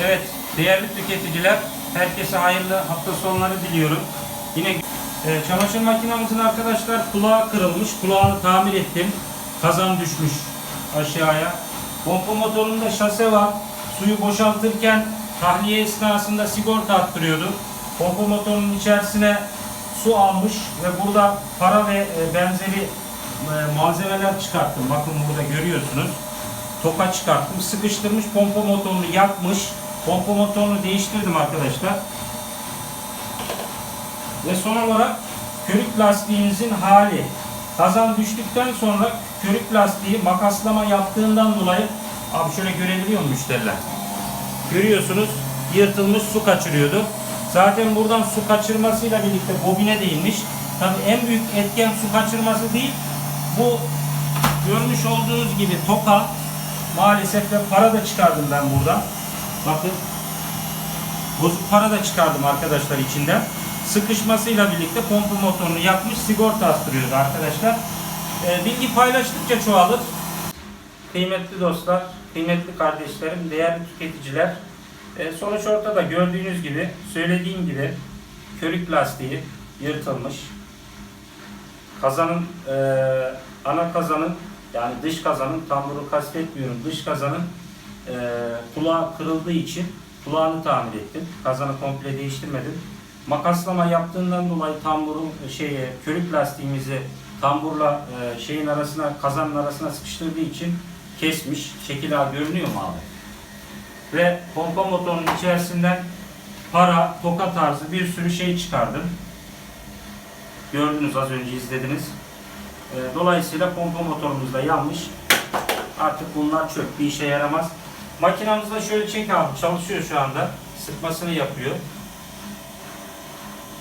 Evet, değerli tüketiciler, herkese hayırlı hafta sonları diliyorum. Yine e, çamaşır makinemizin arkadaşlar kulağı kırılmış, kulağını tamir ettim. Kazan düşmüş aşağıya. Pompa motorunda şase var. Suyu boşaltırken tahliye esnasında sigorta attırıyordu. Pompa motorunun içerisine su almış ve burada para ve e, benzeri e, malzemeler çıkarttım. Bakın burada görüyorsunuz toka çıkarttım. Sıkıştırmış pompa motorunu yakmış. Pompa motorunu değiştirdim arkadaşlar. Ve son olarak körük lastiğimizin hali. Kazan düştükten sonra körük lastiği makaslama yaptığından dolayı abi şöyle görebiliyor mu müşteriler? Görüyorsunuz yırtılmış su kaçırıyordu. Zaten buradan su kaçırmasıyla birlikte bobine değilmiş. Tabi en büyük etken su kaçırması değil. Bu görmüş olduğunuz gibi toka maalesef ve para da çıkardım ben buradan. Bakın bozuk para da çıkardım arkadaşlar içinden. Sıkışmasıyla birlikte pompa motorunu yakmış sigorta astırıyordu arkadaşlar. Ee, bilgi paylaştıkça çoğalır. Kıymetli dostlar, kıymetli kardeşlerim, değerli tüketiciler. Ee, sonuç ortada gördüğünüz gibi, söylediğim gibi körük lastiği yırtılmış. Kazanın, e, ana kazanın yani dış kazanın, tamburu kastetmiyorum, dış kazanın e, kulağı kırıldığı için kulağını tamir ettim. Kazanı komple değiştirmedim. Makaslama yaptığından dolayı tamburun şeye, körük lastiğimizi tamburla e, şeyin arasına, kazanın arasına sıkıştırdığı için kesmiş. Şekil görünüyor mu abi? Ve pompa motorunun içerisinden para, toka tarzı bir sürü şey çıkardım. Gördünüz az önce izlediniz. E, Dolayısıyla pompa motorumuz da yanmış. Artık bunlar çöp bir işe yaramaz. Makinamızda şöyle çek abi çalışıyor şu anda. Sıkmasını yapıyor.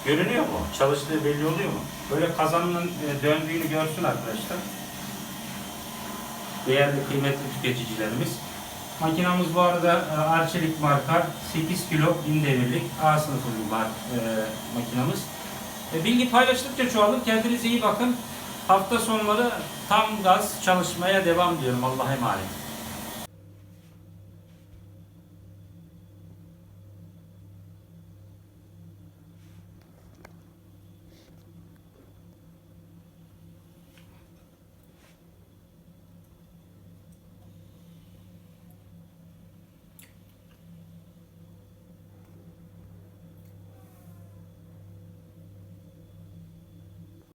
Görünüyor mu? Çalıştığı belli oluyor mu? Böyle kazanın e, döndüğünü görsün arkadaşlar. Değerli kıymetli tüketicilerimiz. Makinamız bu arada e, Arçelik marka 8 kilo bin devirlik A sınıfı bir e, makinamız. Bilgi paylaştıkça çoğalır. Kendinize iyi bakın. Hafta sonları tam gaz çalışmaya devam diyorum. Allah'a emanet.